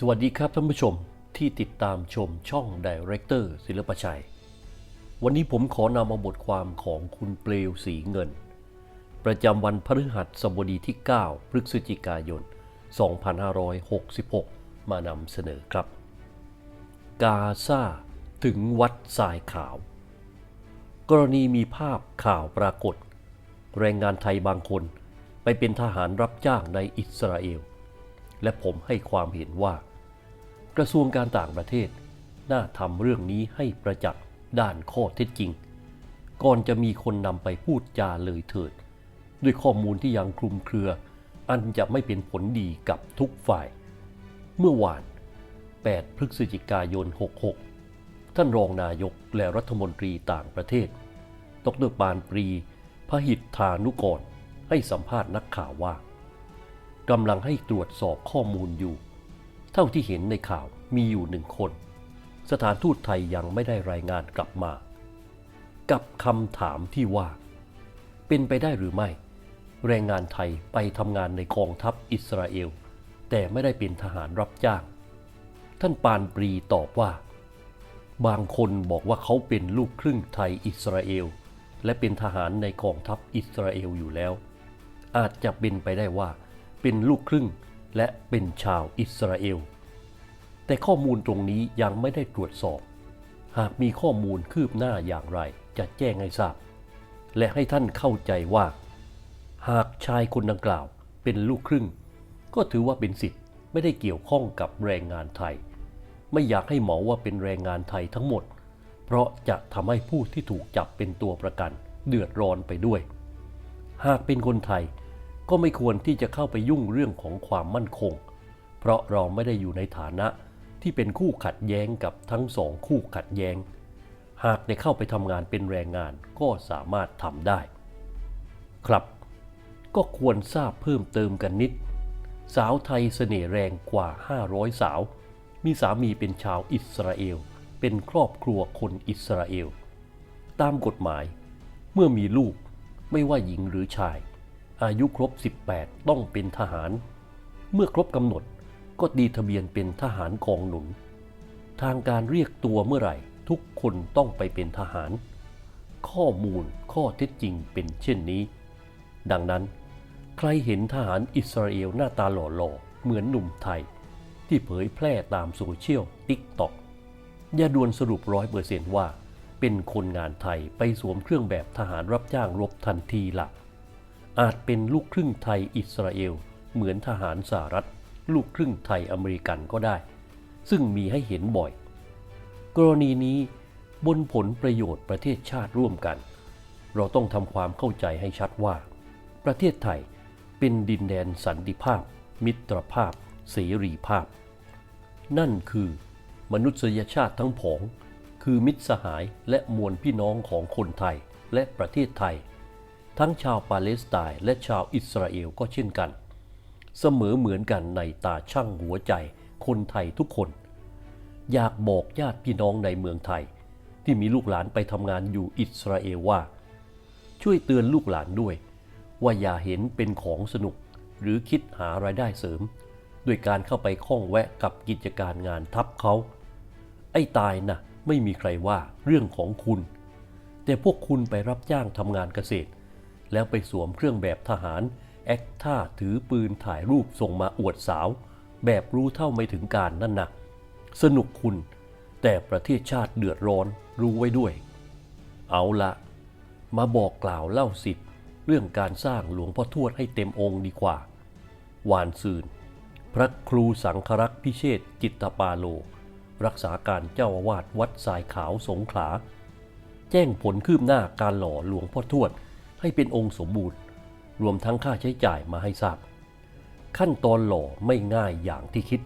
สวัสดีครับท่านผู้ชมที่ติดตามชมช่องดีเรคเตอร์ศิลปชัย วันนี้ผมขอนำเอาบทความของคุณเปลวสีเงิน ประจำวันพฤหัสบดีที่ 9 พฤศจิกายน 2566 มานำเสนอครับ กาซาถึงวัดทรายขาว กรณีมีภาพข่าวปรากฏ แรงงานไทยบางคนไปเป็นทหารรับจ้างในอิสราเอล และผมให้ความเห็นว่า กระทรวงการต่างประเทศ น่าทำเรื่องนี้ให้ประจักษ์ด้านข้อเท็จจริง ก่อนจะมีคนนำไปพูดจาเลยเถิด ด้วยข้อมูลที่ยังคลุมเครือ อันจะไม่เป็นผลดีกับทุกฝ่าย เมื่อวาน 8 พฤศจิกายน 66 ท่านรองนายกและรัฐมนตรีต่างประเทศ ดรปานปรีพหิทธานุกร ให้สัมภาษณ์นักข่าวว่า กำลังให้ตรวจสอบข้อมูลอยู่ เท่าที่เห็นในข่าวมีอยู่หนึ่งคน สถานทูตไทยยังไม่ได้รายงานกลับมา กับคำถามที่ว่า เป็นไปได้หรือไม่ แรงงานไทยไปทำงานในกองทัพอิสราเอล แต่ไม่ได้เป็นทหารรับจ้าง ท่านปานปรีตอบว่า บางคนบอกว่าเขาเป็นลูกครึ่งไทยอิสราเอล และเป็นทหารในกองทัพอิสราเอลอยู่แล้ว อาจจะเป็นไปได้ว่า เป็นลูกครึ่งและเป็นชาวอิสราเอล แต่ข้อมูลตรงนี้ยังไม่ได้ตรวจสอบ หากมีข้อมูลคืบหน้าอย่างไรจะแจ้งให้ทราบ และให้ท่านเข้าใจว่า หากชายคนดังกล่าวเป็นลูกครึ่ง ก็ถือว่าเป็นสิทธิ์ไม่ได้เกี่ยวข้องกับแรงงานไทย ไม่อยากให้หมอว่าเป็นแรงงานไทยทั้งหมด เพราะจะทำให้ผู้ที่ถูกจับเป็นตัวประกันเดือดร้อนไปด้วย หากเป็นคนไทย ก็ไม่ควรที่จะเข้าไปยุ่งเรื่องของความมั่นคง เพราะเราไม่ได้อยู่ในฐานะที่เป็นคู่ขัดแย้งกับทั้งสองคู่ขัดแย้ง หากได้เข้าไปทำงานเป็นแรงงานก็สามารถทำได้ ครับ ก็ควรทราบเพิ่มเติมกันนิด สาวไทยเสน่ห์แรงกว่า 500 สาว มีสามีเป็นชาวอิสราเอล เป็นครอบครัวคนอิสราเอล ตามกฎหมาย เมื่อมีลูกไม่ว่าหญิงหรือชาย อายุครบ 18 ต้องเป็นทหาร เมื่อครบกำหนดก็ดีทะเบียนเป็นทหารกองหนุน ทางการเรียกตัวเมื่อไหร่ทุกคนต้องไปเป็นทหาร ข้อมูลข้อเท็จจริงเป็นเช่นนี้ ดังนั้น ใครเห็นทหารอิสราเอลหน้าตาหล่อๆ เหมือนหนุ่มไทย ที่เผยแพร่ตามโซเชียลติ๊กต็อกอย่าด่วนสรุปร้อยเปอร์เซนต์ว่า เป็นคนงานไทยไปสวมเครื่องแบบทหารรับจ้างรบทันทีละ อาจเป็นลูกครึ่งไทยอิสราเอล เหมือนทหารสหรัฐ ลูกครึ่งไทยอเมริกันก็ได้ ซึ่งมีให้เห็นบ่อย กรณีนี้บนผลประโยชน์ประเทศชาติร่วมกัน เราต้องทำความเข้าใจให้ชัดว่า ประเทศไทยเป็นดินแดนสันติภาพ มิตรภาพ เสรีภาพ นั่นคือ มนุษยชาติทั้งผอง คือมิตรสหายและมวลพี่น้องของคนไทยและประเทศไทย ทั้งชาวปาเลสไตน์และชาวอิสราเอลก็เช่นกัน เสมอเหมือนกันในตาช่างหัวใจคนไทยทุกคน อยากบอกญาติพี่น้องในเมืองไทย ที่มีลูกหลานไปทำงานอยู่อิสราเอลว่า ช่วยเตือนลูกหลานด้วย ว่าอย่าเห็นเป็นของสนุก หรือคิดหารายได้เสริม ด้วยการเข้าไปข้องแวะกับกิจการงานทับเขา ไอ้ตายนะไม่มีใครว่าเรื่องของคุณ แต่พวกคุณไปรับจ้างทำงานเกษตร แล้วไปสวมเครื่องแบบทหาร แอคท่าถือปืนถ่ายรูปส่งมาอวดสาว แบบรู้เท่าไม่ถึงการนั่นนะสนุกคุณ แต่ประเทศชาติเดือดร้อนรู้ไว้ด้วย เอาละมาบอกกล่าวเล่าสิทธิ์ เรื่องการสร้างหลวงพ่อทวดให้เต็มองค์ดีกว่า วานซืน พระครูสังครักษ์พิเชษจิตตปาโล รักษาการเจ้าอาวาสวัดสายขาวสงขลา แจ้งผลคืบหน้าการหล่อหลวงพ่อทวด ให้เป็นองค์สมบูรณ์ รวมทั้งค่าใช้จ่ายมาให้ทราบ ขั้นตอนหล่อไม่ง่ายอย่างที่คิด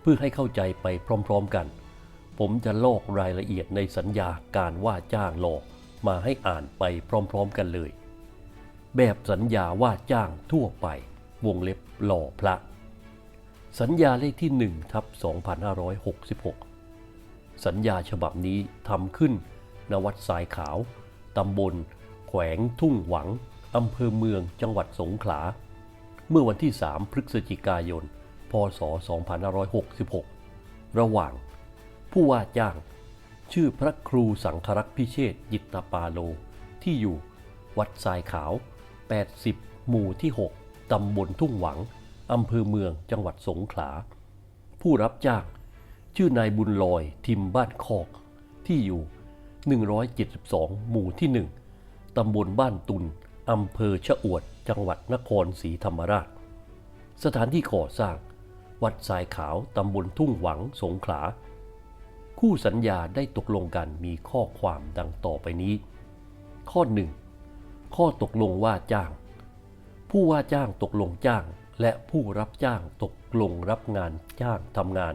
เพื่อให้เข้าใจไปพร้อมๆกัน ผมจะลอกรายละเอียดในสัญญาการว่าจ้างหล่อมาให้อ่านไปพร้อมๆกันเลย แบบสัญญาว่าจ้างทั่วไป วงเล็บหล่อพระ สัญญาเลขที่1ทับ2566 สัญญาฉบับนี้ทำขึ้นณวัดสายขาวตำบล แขวงทุ่งหวัง อำเภอเมืองจังหวัดสงขลา เมื่อวันที่ 3 พฤศจิกายน พศ 2566 ระหว่าง ผู้ว่าจ้าง ชื่อพระครูสังครักษ์พิเชษยิตตปาโล ที่อยู่วัดทรายขาว 80 หมู่ที่ 6 ตำบลทุ่งหวัง อำเภอเมืองจังหวัดสงขลา ผู้รับจ้าง ชื่อนายบุญลอยทิมบ้านคอก ที่อยู่ 172 หมู่ที่ 1 ตำบลบ้านตุนอำเภอชะอวด จังหวัดนครศรีธรรมราช สถานที่ก่อสร้าง วัดทรายขาวตำบลทุ่งหวังสงขลา คู่สัญญาได้ตกลงกันมีข้อความดังต่อไปนี้ ข้อ1ข้อตกลงว่าจ้าง ผู้ว่าจ้างตกลงจ้าง และผู้รับจ้างตกลงรับงานจ้างทำงาน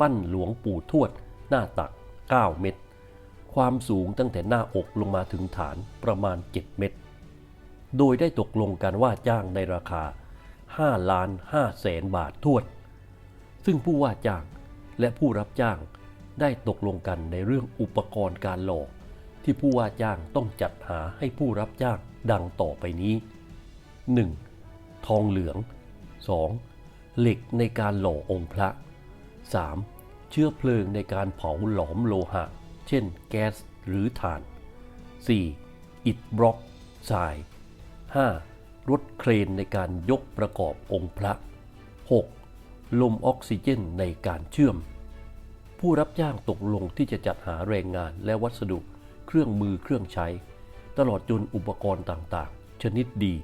ปั้นหลวงปู่ทวด หน้าตัก 9 เมตร ความสูงตั้งแต่หน้าอกลงมาถึงฐานประมาณ 7 เมตร โดยได้ตกลงกันว่าจ้างในราคา 5 ล้าน5แสนบาททวด ซึ่งผู้ว่าจ้างและผู้รับจ้างได้ตกลงกันในเรื่องอุปกรณ์การหล่อที่ผู้ว่าจ้างต้องจัดหาให้ผู้รับจ้างดังต่อไปนี้ 1. ทองเหลือง 2. เหล็กในการหล่อองค์พระ 3. เชื้อเพลิงในการเผาหลอมโลหะ ช่น แก๊สหรือถ่าน 4. อิฐบล็อกทราย 5. รถเครนในการยกประกอบองค์พระ 6. ลมออกซิเจนในการเชื่อม ผู้รับจ้างตกลงที่จะจัดหาแรงงานและวัสดุ เครื่องมือเครื่องใช้ ตลอดจนอุปกรณ์ต่างๆ ชนิดดี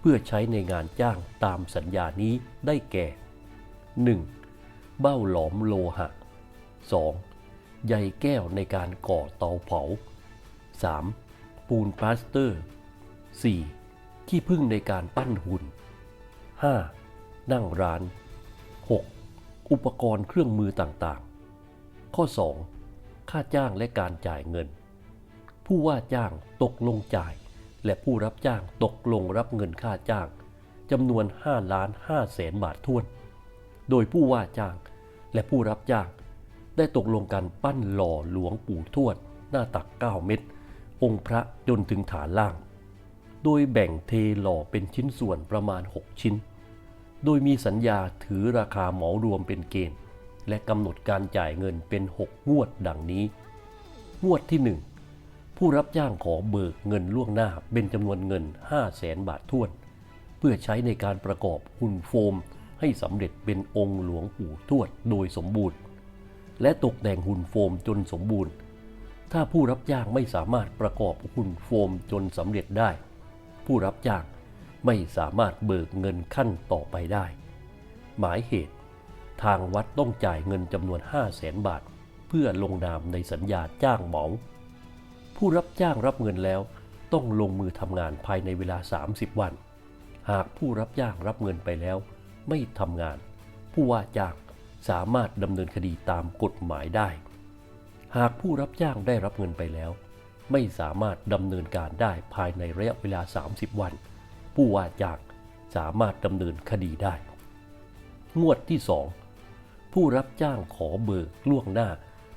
เพื่อใช้ในงานจ้างตามสัญญานี้ได้แก่ 1. เบ้าหลอมโลหะ 2. ใยแก้วในการก่อเตาเผา 3. ปูนพลาสเตอร์ 4. ขี้ผึ้งในการปั้นหุ่น 5. นั่งร้าน 6. อุปกรณ์เครื่องมือต่างๆ ข้อ 2. ค่าจ้างและการจ่ายเงิน ผู้ว่าจ้างตกลงจ่าย และผู้รับจ้างตกลงรับเงินค่าจ้างจำนวน5ล้าน5แสนบาทท้วน โดยผู้ว่าจ้างและผู้รับจ้าง ได้ตกลงกันปั้นหล่อหลวงปู่ทวด หน้าตัก 9 เมตรองค์พระจนถึงฐานล่าง โดยแบ่งเทหล่อเป็นชิ้นส่วนประมาณ 6 ชิ้น โดยมีสัญญาถือราคาเหมารวมเป็นเกณฑ์ และกำหนดการจ่ายเงินเป็น 6 งวดดังนี้ งวดที่ 1 ผู้รับจ้างขอเบิกเงินล่วงหน้าเป็นจำนวนเงิน 5 0 0แสนบาทท้วน เพื่อใช้ในการประกอบหุ่นโฟมให้สำเร็จเป็นองค์หลวงปู่ทวดโดยสมบูรณ์ และตกแต่งหุ่นโฟมจนสมบูรณ์ ถ้าผู้รับจ้างไม่สามารถประกอบหุ่นโฟมจนสำเร็จได้ ผู้รับจ้างไม่สามารถเบิกเงินขั้นต่อไปได้ หมายเหตุ ทางวัดต้องจ่ายเงินจำนวน 5 0 0แสนบาท เพื่อลงนามในสัญญาจ้างเหมา ผู้รับจ้างรับเงินแล้วต้องลงมือทำงานภายในเวลา 30 วัน หากผู้รับจ้างรับเงินไปแล้ว ไม่ทำงาน ผู้ว่าจ้าง สามารถดำเนินคดีตามกฎหมายได้ หากผู้รับจ้างได้รับเงินไปแล้ว ไม่สามารถดำเนินการได้ภายในระยะเวลา 30 วัน ผู้ว่าจ้างสามารถดำเนินคดีได้ งวดที่ 2 ผู้รับจ้างขอเบิกล่วงหน้า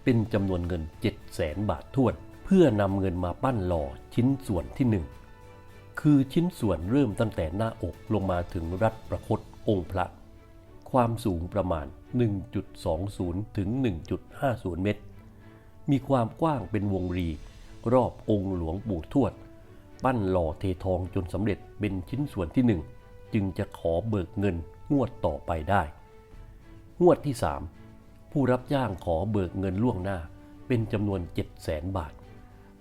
เป็นจำนวนเงิน 7 0 0แสนบาทท้วน เพื่อนำเงินมาปั้นหล่อชิ้นส่วนที่ 1 คือชิ้นส่วนเริ่มตั้งแต่หน้าอกลงมาถึงรัดประคตองค์พระ ความสูงประมาณ 1.20 ถึง 1.50 เมตร มีความกว้างเป็นวงรี รอบองค์หลวงปู่ทวด ปั้นหล่อเททองจนสำเร็จเป็นชิ้นส่วนที่หนึ่งจึงจะขอเบิกเงินงวดต่อไปได้ งวดที่ 3 ผู้รับจ้างขอเบิกเงินล่วงหน้าเป็นจำนวน 7 0 0แสนบาท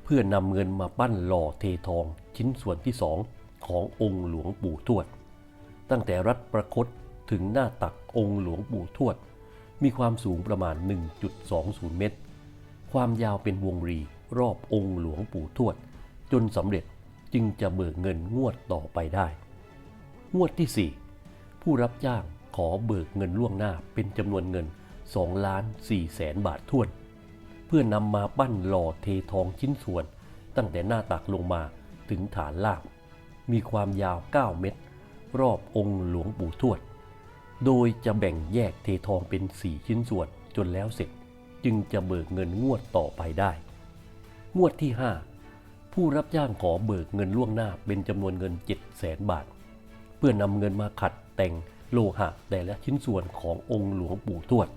เพื่อนำเงินมาปั้นหล่อเททองชิ้นส่วนที่สองขององค์หลวงปู่ทวด ตั้งแต่รัดประคตถึงหน้าตัก องค์หลวงปู่ทวด มีความสูงประมาณ 1.20 เมตร ความยาวเป็นวงรีรอบองค์หลวงปู่ทวด จนสำเร็จจึงจะเบิกเงินงวดต่อไปได้ งวดที่ 4 ผู้รับจ้างขอเบิกเงินล่วงหน้าเป็นจำนวนเงิน2ล้าน4แสนบาทท้วน เพื่อนำมาปั้นหล่อเททองชิ้นส่วน ตั้งแต่หน้าตักลงมาถึงฐานล่าง มีความยาว 9 เมตร รอบองค์หลวงปู่ทวด โดยจะแบ่งแยกเททองเป็น 4 ชิ้นส่วนจนแล้วเสร็จจึงจะเบิกเงินงวดต่อไปได้ งวดที่ 5 ผู้รับจ้างขอเบิกเงินล่วงหน้าเป็นจำนวนเงิน 7 0 0แสนบาท เพื่อนำเงินมาขัดแต่งโลหะแต่ละชิ้นส่วนขององค์หลวงปู่ทวด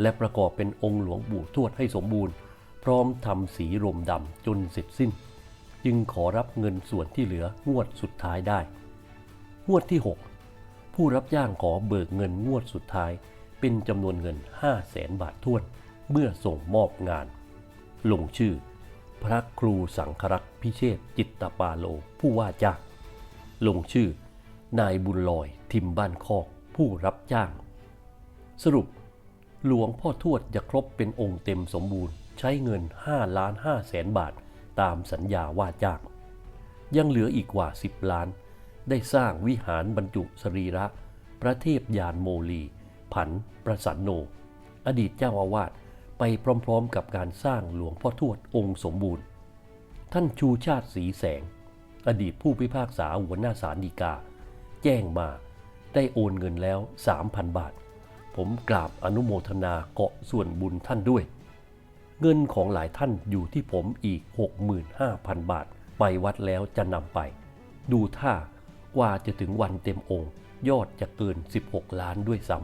และประกอบเป็นองค์หลวงปู่ทวดให้สมบูรณ์ พร้อมทำสีรมดำจนเสร็จสิ้น จึงขอรับเงินส่วนที่เหลืองวดสุดท้ายได้ งวดที่ 6 ผู้รับจ้างขอเบิกเงินงวดสุดท้าย เป็นจำนวนเงิน 5 0 0แสนบาททวนเมื่อส่งมอบงาน ลงชื่อ พระครูสังครักษ์พิเชษจิตตปาโล ผู้ว่าจ้างลงชื่อ นายบุญลอยทิมบ้านคอกผู้รับจ้าง สรุป หลวงพ่อทวดจะครบเป็นองค์เต็มสมบูรณ์ ใช้เงิน5ล้าน5แสนบาท ตามสัญญาว่าจ้าง ยังเหลืออีกกว่า 10 ล้าน ได้สร้างวิหารบรรจุสรีระ พระเทพยานโมลี ผันประสันโน อดีตเจ้าอาวาสไปพร้อมๆกับการสร้างหลวงพ่อทวดองค์สมบูรณ์ ท่านชูชาติสีแสง อดีตผู้พิพากษาหัวหน้าศาลฎีกา แจ้งมาได้โอนเงินแล้ว 3,000 บาท ผมกราบอนุโมทนาเกาะส่วนบุญท่านด้วย เงินของหลายท่านอยู่ที่ผมอีก 65,000 บาท ไปวัดแล้วจะนำไป ดูท่า กว่าจะถึงวันเต็มองค์ ยอดจะเกิน 16 ล้านด้วยซ้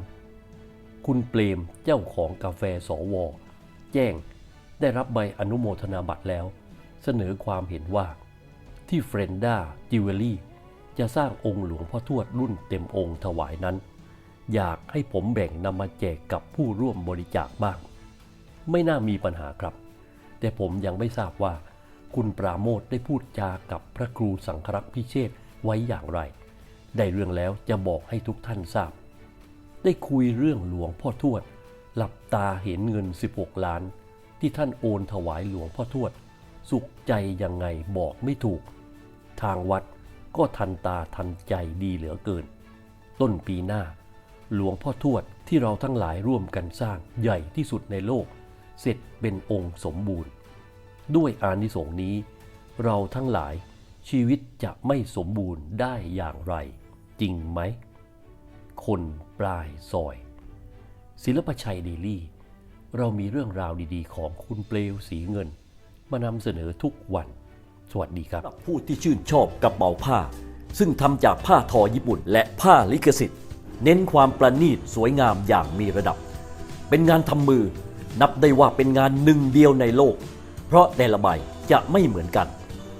ำคุณเปรมเจ้าของกาแฟสวอแจ้งได้รับใบอนุโมทนาบัตรแล้ว เสนอความเห็นว่า ที่เฟรนด้าจิวเวลรี่จะสร้างองค์หลวงพ่อทวดรุ่นเต็มองค์ถวายนั้น อยากให้ผมแบ่งนำมาแจกกับผู้ร่วมบริจาคบ้าง ไม่น่ามีปัญหาครับ แต่ผมยังไม่ทราบว่า คุณปราโมทได้พูดจากับพระครูสังครักษ์พิเชษ ไว้อย่างไร ได้เรื่องแล้วจะบอกให้ทุกท่านทราบ ได้คุยเรื่องหลวงพ่อทวด หลับตาเห็นเงิน 16 ล้าน ที่ท่านโอนถวายหลวงพ่อทวด สุขใจยังไงบอกไม่ถูก ทางวัดก็ทันตาทันใจดีเหลือเกิน ต้นปีหน้า หลวงพ่อทวดที่เราทั้งหลายร่วมกันสร้างใหญ่ที่สุดในโลก เสร็จเป็นองค์สมบูรณ์ ด้วยอานิสงส์นี้ เราทั้งหลาย ชีวิตจะไม่สมบูรณ์ได้อย่างไร จริงไหม คนปลายซอย ศิลปชัยเดลี่ เรามีเรื่องราวดีๆ ของคุณเปลวสีเงิน มานำเสนอทุกวัน สวัสดีครับผู้ที่ชื่นชอบกระเป๋าผ้า ซึ่งทำจากผ้าทอญี่ปุ่น และผ้าลิขสิทธิ์ เน้นความประณีตสวยงามอย่างมีระดับ เป็นงานทำมือนับได้ว่าเป็นงานหนึ่งเดียวในโลก เพราะแต่ละใบจะไม่เหมือนกัน